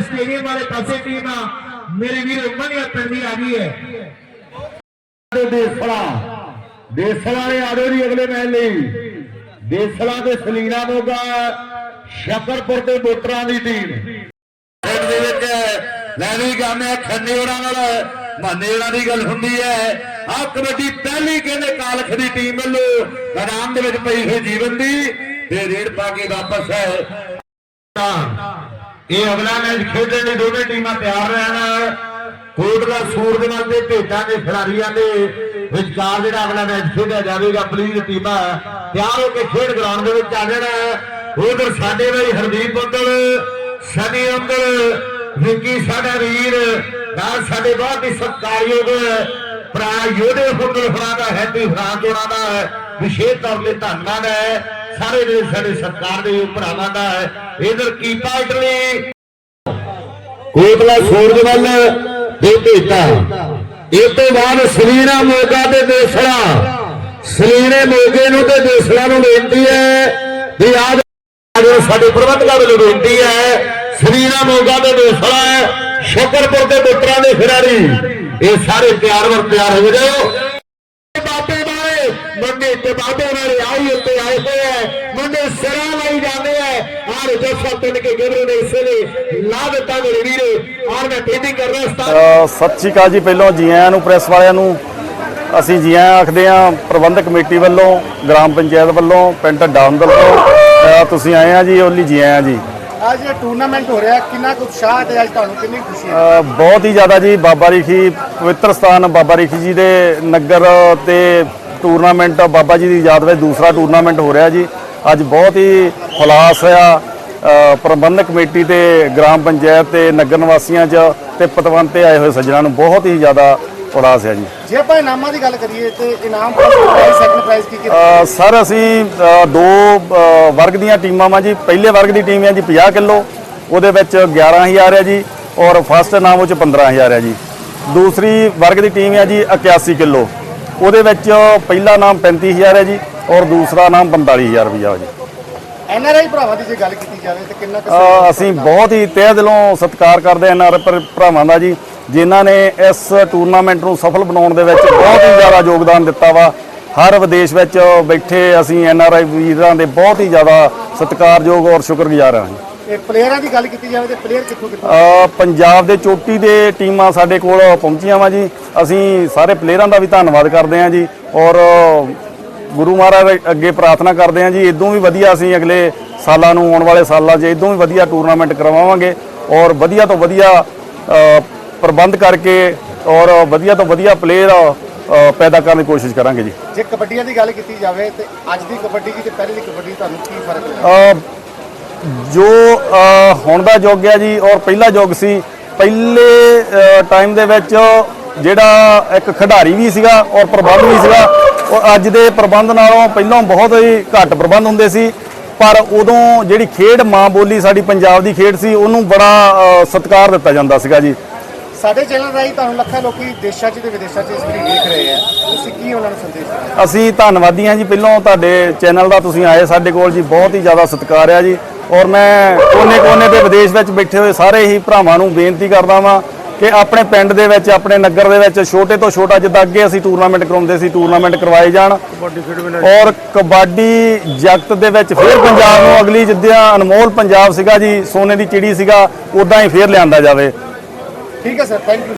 Stadium ਵਾਲੇ ਪਾਸੇ team ਆ ਮੇਰੇ ਵੀਰ ਮਨੀਆ ਪਿੰਡ ਆ ਗਈ ਹੈ ਦੇਸਲਾ ਦੇਸਲਾ ਨੇ ਆਦੋ ਜੀ ਅਗਲੇ ਮੈਚ ਲਈ। ਦੇਸਲਾ ਦੇ ਸਲੀਨਾ ਮੋਗਾ, ਸ਼ਕਰਪੁਰ ਦੇ ਮੋਟਰਾਂ ਦੀ ਟੀਮ। ਪਿੰਡ ਦੇ ਵਿੱਚ ਲੈ ਵੀ ਗਾਮਿਆ ਖੰਨੇ ਉਹਨਾਂ ਨਾਲ ਮਾਨੇ ਉਹਨਾਂ ਦੀ ਗੱਲ ਹੁੰਦੀ ਹੈ। ਆ ਕਬੱਡੀ ਪਹਿਲੀ ਕਹਿੰਦੇ ਕਾਲਖ ਦੀ ਟੀਮ ਵੱਲੋਂ ਮੈਦਾਨ ਦੇ ਵਿੱਚ ਪਈ ਹੋਈ ਜੀਵਨ ਦੀ। ਤੇ ਰੇਡ ਪਾ ਕੇ ਵਾਪਸ ਹੈ ਇਹ ਅਗਲਾ ਮੈਚ ਖੇਡਣ ਲਈ ਦੋਵੇਂ ਟੀਮਾਂ ਤਿਆਰ ਰਹਿਣ। ਕੋਟ ਦਾ ਸੂਰਜ ਨਾਲ ਤੇ ਭੇਡਾਂ ਦੇ ਖਿਡਾਰੀਆਂ ਦੇ ਵਿਚਕਾਰ ਜਿਹੜਾ ਅਗਲਾ ਮੈਚ ਖੇਡਿਆ ਜਾਵੇਗਾ, ਪਲੀਜ਼ ਟੀਮਾਂ ਤਿਆਰ ਹੋ ਕੇ ਖੇਡ ਗਰਾਊਂਡ ਦੇ ਵਿੱਚ ਆ ਜਾਣਾ। ਉਧਰ ਸਾਡੇ ਲਈ ਹਰਦੀਪ ਬੰਦਲ ਸਨੀ ਅੰਦਲ ਵਿੱਕੀ, ਸਾਡਾ ਵੀਰ, ਨਾਲ ਸਾਡੇ ਬਹੁਤ ਹੀ ਸਤਿਕਾਰਯੋਗ ਭਰਾ ਯੋਧੇ ਫੁੱਟਲ ਫਰਾਂ ਦਾ, ਹੈਪੀ ਫਰਾਂਸ ਹੋਣਾ ਦਾ, ਵਿਸ਼ੇਸ਼ ਤੌਰ ਤੇ ਧੰਨਵਾਦ ਹੈ। ਸਾਰੇ ਜਿਹੜੇ ਸਾਡੇ ਸਰਕਾਰ ਦੇ ਭਰਾਵਾਂ ਦਾ ਇਧਰ ਕੀਪਾ ਇਟਲੀ ਕੋਟਲਾ ਸੂਰਜ ਦੇ ਭੇਟਾ। ਇਹ ਤੋਂ ਬਾਅਦ ਸਲੀਨਾ ਮੋਗਾ ਤੇ ਦੇਸਲਾ। ਸਲੀਨੇ ਮੋਗੇ ਨੂੰ ਤੇ ਦੇਸਲਾ ਨੂੰ ਬੇਨਤੀ ਹੈ ਵੀ ਆਜ ਸਾਡੇ ਪ੍ਰਬੰਧਕਾਂ ਵੱਲੋਂ ਬੇਨਤੀ ਹੈ ਸਲੀਨਾ ਮੋਗਾ ਤੇ ਦੇਸਲਾ ਸ਼ੁਕਰਪੁਰ ਦੇ ਪੁੱਤਰਾਂ ਦੇ ਖਿਡਾਰੀ। ਇਹ ਸਾਰੇ ਤਿਆਰ ਵਰ ਤਿਆਰ ਹੋ ਜਾਓ ਬਾਬੇ ਮੁੰਡੇ ਤੇ ਬਾਬੇ ਵਾਲੇ ਆਈ ਉੱਤੇ ਆਏ ਹੋਏ ਹੈ ਮੁੰਡੇ ਸਿਰਾਂ ਲਈ ਜਾਂਦੇ ਹੈ ਆਰ ਜੱਸਾ ਪਿੰਡ ਕੇ ਗਿਰੋ ਨੇ ਇਸੇ ਨੇ ਲਾ ਦਿੱਤਾ ਮੇਰੇ ਵੀਰੇ। ਆਰ ਮੈਂ ਬੇਨਤੀ ਕਰ ਰਿਹਾ ਸਤਿ ਸ਼੍ਰੀ ਅਕਾਲ ਜੀ ਪਹਿਲਾਂ ਜੀ ਆਇਆਂ ਨੂੰ ਪ੍ਰੈਸ ਵਾਲਿਆਂ ਨੂੰ। ਅਸੀਂ ਜੀ ਆਇਆਂ ਆਖਦੇ ਹਾਂ ਪ੍ਰਬੰਧਕ ਕਮੇਟੀ ਵੱਲੋਂ ਗ੍ਰਾਮ ਪੰਚਾਇਤ ਵੱਲੋਂ ਪਿੰਡ ਡਾਂਦਲ ਤੋਂ ਤੁਸੀਂ ਆਏ ਆ ਜੀ ਓਲੀ ਜੀ ਆਇਆਂ ਜੀ। ਅੱਜ ਇਹ ਟੂਰਨਾਮੈਂਟ ਹੋ ਰਿਹਾ ਕਿੰਨਾ ਕੁ ਉਤਸ਼ਾਹ ਤੇ ਅੱਜ ਤੁਹਾਨੂੰ ਕਿੰਨੀ ਖੁਸ਼ੀ ਹੈ? ਬਹੁਤ ਹੀ ਜ਼ਿਆਦਾ ਜੀ ਬਾਬਾ ਰੀਖੀ ਪਵਿੱਤਰ ਸਥਾਨ ਬਾਬਾ ਰੀਖੀ ਜੀ ਦੇ ਨਗਰ ਤੇ ਟੂਰਨਾਮੈਂਟ ਬਾਬਾ ਜੀ ਦੀ ਯਾਦ ਵਿੱਚ ਦੂਸਰਾ ਟੂਰਨਾਮੈਂਟ ਹੋ ਰਿਹਾ ਜੀ। ਅੱਜ ਬਹੁਤ ਹੀ ਖੁਲਾਸ ਆ ਪ੍ਰਬੰਧਕ ਕਮੇਟੀ ਤੇ ਗ੍ਰਾਮ ਪੰਚਾਇਤ ਤੇ ਨਗਰ ਨਿਵਾਸੀਆਂ 'ਚ ਤੇ ਪਤਵੰਤ ਤੇ ਆਏ ਹੋਏ ਸੱਜਣਾਂ ਨੂੰ ਬਹੁਤ ਹੀ ਜ਼ਿਆਦਾ ਉਲਾਸ ਹੈ ਜੀ। ਜੇ ਆਪਾਂ ਇਨਾਮਾਂ ਦੀ ਗੱਲ ਕਰੀਏ ਤੇ ਇਨਾਮ ਸੈਕੰਡ ਪ੍ਰਾਈਜ਼ ਕੀ ਕੀ ਸਰ ਅਸੀਂ ਦੋ ਵਰਗ ਦੀਆਂ ਟੀਮਾਂ ਵਾਂ ਜੀ। ਪਹਿਲੇ ਵਰਗ ਦੀ ਟੀਮ ਹੈ ਜੀ 50 ਕਿਲੋ। ਉਹਦੇ ਵਿੱਚ 11000 ਹੈ ਜੀ ਔਰ ਫਸਟ ਨਾਮ ਉਹ ਚ 15000 ਹੈ ਜੀ। ਦੂਸਰੀ ਵਰਗ ਦੀ ਟੀਮ ਹੈ ਜੀ 81 ਕਿਲੋ। ਉਹਦੇ ਵਿੱਚ ਪਹਿਲਾ ਨਾਮ 35000 ਹੈ ਜੀ ਔਰ ਦੂਸਰਾ ਨਾਮ 45000 ਰੁਪਇਆ ਜੀ। ਐਨ ਆਰ ਆਈ ਭਰਾਵਾਂ ਦੀ ਜੇ ਗੱਲ ਕੀਤੀ ਜਾਵੇ ਤੇ ਕਿੰਨਾ ਕੁ ਅ, ਅਸੀਂ ਬਹੁਤ ਹੀ ਤਹਿ ਦਿਲੋਂ ਸਤਿਕਾਰ ਕਰਦੇ ਹਾਂ ਇਹਨਾਂ ਭਰ- ਭਰਾਵਾਂ ਦਾ ਜੀ ਜਿਨ੍ਹਾਂ ਨੇ ਇਸ ਟੂਰਨਾਮੈਂਟ ਨੂੰ ਸਫਲ ਬਣਾਉਣ ਦੇ ਵਿੱਚ ਬਹੁਤ ਹੀ ਜ਼ਿਆਦਾ ਯੋਗਦਾਨ ਦਿੱਤਾ ਵਾ। ਹਰ ਵਿਦੇਸ਼ ਵਿੱਚ ਬੈਠੇ ਅਸੀਂ ਐਨ ਆਰ ਆਈ ਵੀਰਾਂ ਦੇ ਬਹੁਤ ਹੀ ਜ਼ਿਆਦਾ ਸਤਿਕਾਰਯੋਗ ਔਰ ਸ਼ੁਕਰਗੁਜ਼ਾਰ ਹਾਂ ਜੀ। ਇਹ ਪਲੇਅਰਾਂ ਦੀ ਗੱਲ ਕੀਤੀ ਜਾਵੇ ਤੇ ਪਲੇਅਰ ਕਿੱਥੋਂ ਕਿੱਥੋਂ? ਅ, ਪੰਜਾਬ ਦੇ ਚੋਟੀ ਦੇ ਟੀਮਾਂ ਸਾਡੇ ਕੋਲ ਪਹੁੰਚੀਆਂ ਵਾ ਜੀ। ਅਸੀਂ ਸਾਰੇ ਪਲੇਅਰਾਂ ਦਾ ਵੀ ਧੰਨਵਾਦ ਕਰਦੇ ਹਾਂ ਜੀ ਔਰ ਗੁਰੂ ਮਹਾਰਾਜ ਅੱਗੇ ਪ੍ਰਾਰਥਨਾ ਕਰਦੇ ਹਾਂ ਜੀ ਇਦੋਂ ਵੀ ਵਧੀਆ ਅਸੀਂ ਅਗਲੇ ਸਾਲਾਂ ਨੂੰ ਆਉਣ ਵਾਲੇ ਸਾਲਾਂ 'ਚ ਇਦੋਂ ਵੀ ਵਧੀਆ ਟੂਰਨਾਮੈਂਟ ਕਰਵਾਵਾਂਗੇ ਔਰ ਵਧੀਆ ਤੋਂ ਵਧੀਆ ਅ, ਪ੍ਰਬੰਧ ਕਰਕੇ ਔਰ ਵਧੀਆ ਤੋਂ ਵਧੀਆ ਪਲੇਅਰ ਪੈਦਾ ਕਰਨ ਦੀ ਕੋਸ਼ਿਸ਼ ਕਰਾਂਗੇ ਜੀ। ਜੇ ਕਬੱਡੀਆਂ ਦੀ ਗੱਲ ਕੀਤੀ ਜਾਵੇ ਤੇ ਅੱਜ ਦੀ ਕਬੱਡੀ ਦੀ ਤੇ ਪਹਿਲੀ ਦੀ ਕਬੱਡੀ ਤੁਹਾਨੂੰ ਕੀ ਫ਼ਰਕ ਲੱਗਦਾ? ਅ, ਜੋ ਹੁਣ ਦਾ ਯੁੱਗ ਹੈ ਜੀ ਔਰ ਪਹਿਲਾ ਯੁੱਗ ਸੀ ਪਹਿਲੇ ਟਾਈਮ ਦੇ ਵਿੱਚ ਜਿਹੜਾ ਇੱਕ ਖਿਡਾਰੀ ਵੀ ਸੀਗਾ ਔਰ ਪ੍ਰਬੰਧ ਵੀ ਸੀਗਾ ਉਹ ਅੱਜ ਦੇ ਪ੍ਰਬੰਧ ਨਾਲੋਂ ਪਹਿਲਾਂ ਬਹੁਤ ਹੀ ਘੱਟ ਪ੍ਰਬੰਧ ਹੁੰਦੇ ਸੀ ਪਰ ਉਦੋਂ ਜਿਹੜੀ ਖੇਡ ਮਾਂ ਬੋਲੀ ਸਾਡੀ ਪੰਜਾਬ ਦੀ ਖੇਡ ਸੀ ਉਹਨੂੰ ਬੜਾ ਸਤਿਕਾਰ ਦਿੱਤਾ ਜਾਂਦਾ ਸੀਗਾ ਜੀ। ਸਾਡੇ ਚੈਨਲ ਰਾਹੀਂ ਤੁਹਾਨੂੰ ਲੱਖਾਂ ਲੋਕੀ ਦੇਸ਼ਾਂ 'ਚ ਤੇ ਵਿਦੇਸ਼ਾਂ 'ਚ ਇਸ ਵਾਰੀ ਦੇਖ ਰਹੇ ਆ। ਤੁਸੀਂ ਕੀ ਉਹਨਾਂ ਨੂੰ ਸੰਦੇਸ਼ ਦੇਣਾ? ਅਸੀਂ ਧੰਨਵਾਦੀ ਹਾਂ ਜੀ ਪਹਿਲਾਂ ਤੁਹਾਡੇ ਚੈਨਲ ਦਾ ਤੁਸੀਂ ਆਏ ਸਾਡੇ ਕੋਲ ਜੀ ਬਹੁਤ ਹੀ ਜ਼ਿਆਦਾ ਸਤਿਕਾਰ ਆ ਜੀ। ਔਰ ਮੈਂ ਕੋਨੇ-ਕੋਨੇ ਦੇ ਵਿਦੇਸ਼ ਵਿੱਚ ਬੈਠੇ ਹੋਏ ਸਾਰੇ ਹੀ ਭਰਾਵਾਂ ਨੂੰ ਬੇਨਤੀ ਕਰਦਾ ਵਾਂ ਕਿ ਆਪਣੇ ਪਿੰਡ ਦੇ ਵਿੱਚ ਆਪਣੇ ਨਗਰ ਦੇ ਵਿੱਚ ਛੋਟੇ ਤੋਂ ਛੋਟਾ ਜਿੱਦਾਂ ਅੱਗੇ ਅਸੀਂ ਟੂਰਨਾਮੈਂਟ ਕਰਾਉਂਦੇ ਸੀ ਟੂਰਨਾਮੈਂਟ ਕਰਵਾਏ ਜਾਣ। ਔਰ ਕਬੱਡੀ ਜਗਤ ਦੇ ਵਿੱਚ ਫਿਰ ਪੰਜਾਬ ਨੂੰ ਅਗਲੀ ਜਿੱਦਾਂ ਅਨਮੋਲ ਪੰਜਾਬ ਸੀਗਾ ਜੀ ਸੋਨੇ ਦੀ ਚਿੜੀ ਸੀਗਾ ਉਦਾਂ ਹੀ ਫੇਰ ਲਿਆਂਦਾ ਜਾਵੇ। ਠੀਕ ਹੈ ਸਰ ਥੈਂਕ ਯੂ